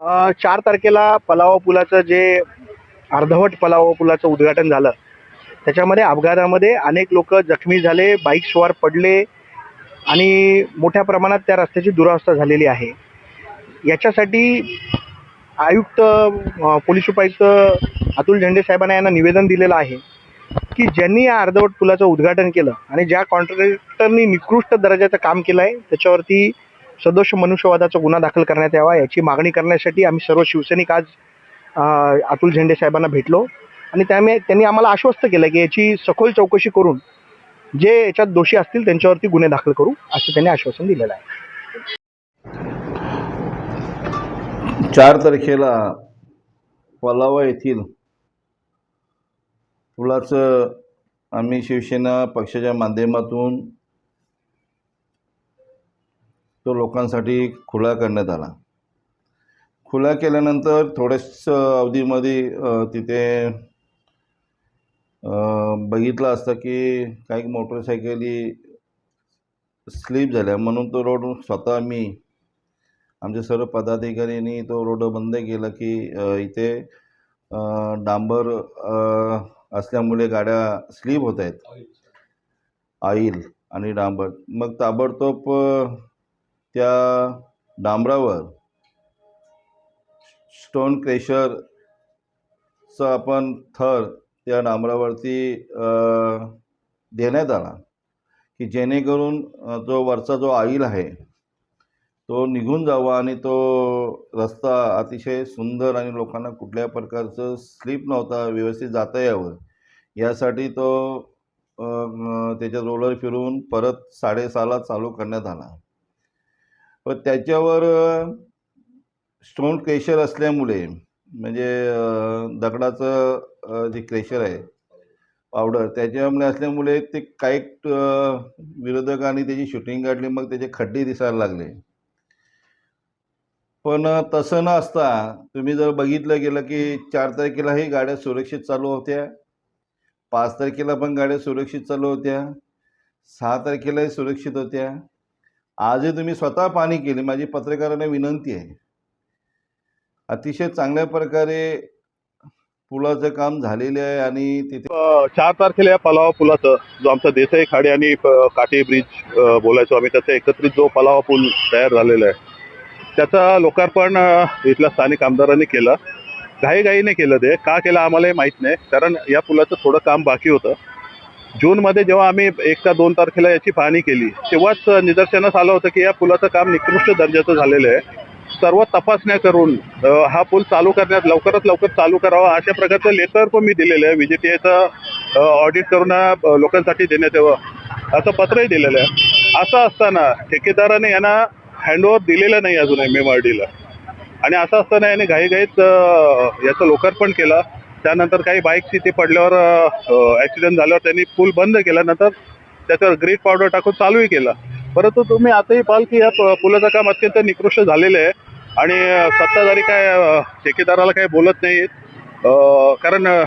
चार तारखेला पलावा पुलाचं जे अर्धवट पलावा पुलाचं उद्घाटन झालं. त्याच्यामध्ये अपघातामध्ये अनेक लोक जखमी झाले बाईक स्वार पडले आणि मोठ्या प्रमाणात त्या रस्त्याची दुरावस्था झालेली आहे. याच्यासाठी आयुक्त पोलीस उपायुक्त अतुल झेंडे साहेबांना यांना निवेदन दिलेलं आहे की ज्यांनी या अर्धवट पुलाचं उद्घाटन केलं आणि ज्या कॉन्ट्रॅक्टरनी निकृष्ट दर्जाचं काम केलं आहे त्याच्यावरती सदोष मनुष्यवादाचा गुन्हा दाखल करण्यात यावा याची मागणी करण्यासाठी आम्ही सर्व शिवसैनिक आज अतुल झेंडे साहेबांना भेटलो. आणि त्यामुळे त्यांनी आम्हाला आश्वस्त केलं की याची सखोल चौकशी करून जे याच्यात दोषी असतील त्यांच्यावरती गुन्हे दाखल करू असं त्यांनी आश्वासन दिलेलं आहे. चार तारखेला पलावा येथील पुलाचं आम्ही शिवसेना पक्षाच्या माध्यमातून तो लोकांसाठी खुला करण्यात आला. खुला केल्यानंतर थोड्याच अवधीमध्ये तिथे बघितलं असतं की काही मोटरसायकली स्लिप झाल्या. म्हणून तो रोड स्वतः मी आमचे सर्व पदाधिकाऱ्यांनी तो रोड बंद केला की इथे डांबर असल्यामुळे गाड्या स्लिप होत आहेत. ऑइल आणि डांबर. मग ताबडतोब त्या डांबरावर स्टोन क्रेशरचा आपण थर त्या डांबरावरती देण्यात आला. की जेणेकरून जो वरचा जो आईल आहे तो निघून जावा आणि तो रस्ता अतिशय सुंदर आणि लोकांना कुठल्या प्रकारचं स्लीप नव्हता व्यवस्थित जाता यावं. यासाठी तो त्याच्यात त्याच्या रोलर फिरून परत साडेसहाला चालू करण्यात आला. पण त्याच्यावर स्टोन क्रेशर असल्यामुळे म्हणजे दगडाचं जे क्रेशर आहे पावडर त्याच्यामुळे असल्यामुळे ते काही विरोधकांनी त्याची शूटिंग काढली मग त्याचे खड्डे दिसायला लागले. पण तसं न असता तुम्ही जर बघितलं गेलं की चार तारखेलाही गाड्या सुरक्षित चालू होत्या. पाच तारखेला पण गाड्या सुरक्षित चालू होत्या. सहा तारखेलाही सुरक्षित होत्या. आजही तुम्ही स्वतः पाणी केली माझी पत्रकारांना विनंती आहे. अतिशय चांगल्या प्रकारे पुलाचं काम झालेले आहे आणि तिथे चार तारखेला या पलावा पुलाचं जो आमचा देसाई खाडी आणि काटे ब्रिज बोलायचो आम्ही त्याचा एकत्रित जो पलावा पूल तयार झालेला आहे त्याचं लोकार्पण इथल्या स्थानिक आमदारांनी केलं. घाईघाईने केलं ते. का केलं आम्हालाही माहीत नाही कारण या पुलाचं थोडं काम बाकी होतं. जूनमध्ये जेव्हा आम्ही एक का दोन तारखेला याची पाहणी केली तेव्हाच निदर्शनास आलं होतं की या पुलाचं काम निकृष्ट दर्जाचं झालेलं आहे. सर्व तपासण्या करून हा पूल चालू करण्यात लवकरात लवकर चालू करावा अशा प्रकारचं लेटर पण मी दिलेलं आहे. व्हीजीटीएचं ऑडिट करून लोकांसाठी देण्यात यावं असं पत्रही दिलेलं आहे. असं असताना ठेकेदाराने यांना हँडओव्हर दिलेलं नाही अजूनही मेमार्डीला आणि असं असताना याने घाईघाईत याचं लोकार्पण केलं. त्यानंतर काही बाईक्स इथे पडल्यावर ॲक्सिडेंट झाल्यावर त्यांनी पूल बंद केला नंतर त्याच्यावर ग्रीट पावडर टाकून चालूही केलं. परंतु तुम्ही आताही पाहाल की या प- पुलाचं काम अत्यंत निकृष्ट झालेलं आहे आणि सत्ताधारी काय ठेकेदाराला काही बोलत नाहीत. कारण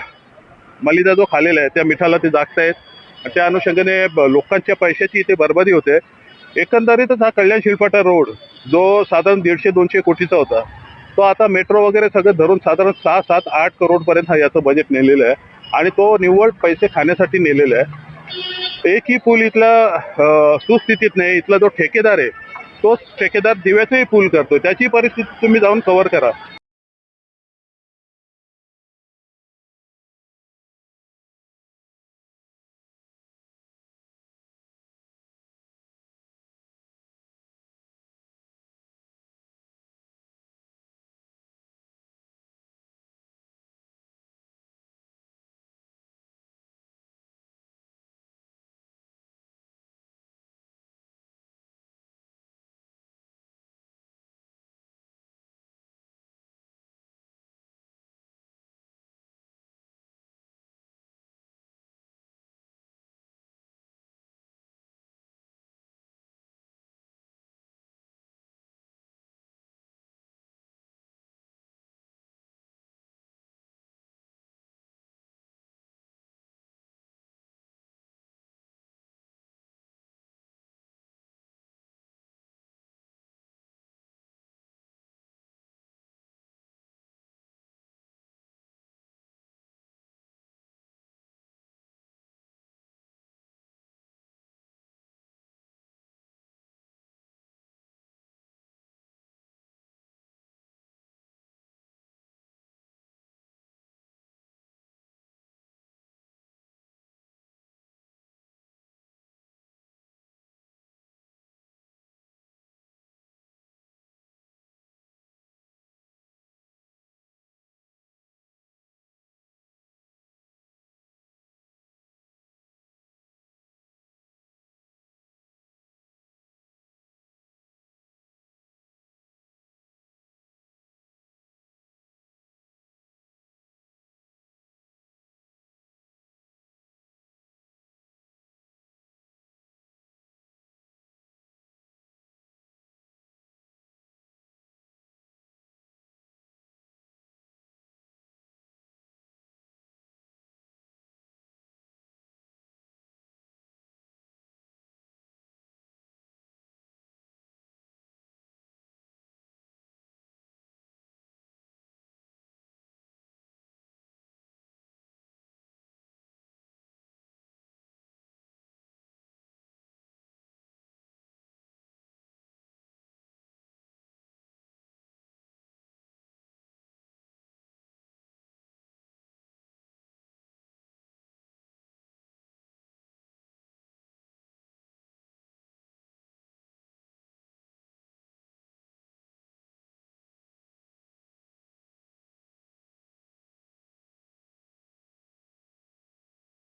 मलिदा जो खालेला आहे त्या मिठाला ते जागतायत. आणि त्या अनुषंगाने ब- लोकांच्या पैशाची इथे बरबादी होते. एकंदरीतच हा कल्याण शिलपाटा रोड जो साधारण दीडशे दोनशे कोटीचा होता तो आता मेट्रो वगैरे सगळं धरून साधारण सहा सात आठ करोडपर्यंत हा याचं बजेट नेलेलं आहे. आणि तो निव्वळ पैसे खाण्यासाठी नेलेला आहे. एकही पूल इथला सुस्थितीत नाही. इथला जो ठेकेदार आहे तोच ठेकेदार दिव्याचंही पूल करतो त्याची परिस्थिती तुम्ही जाऊन कव्हर करा.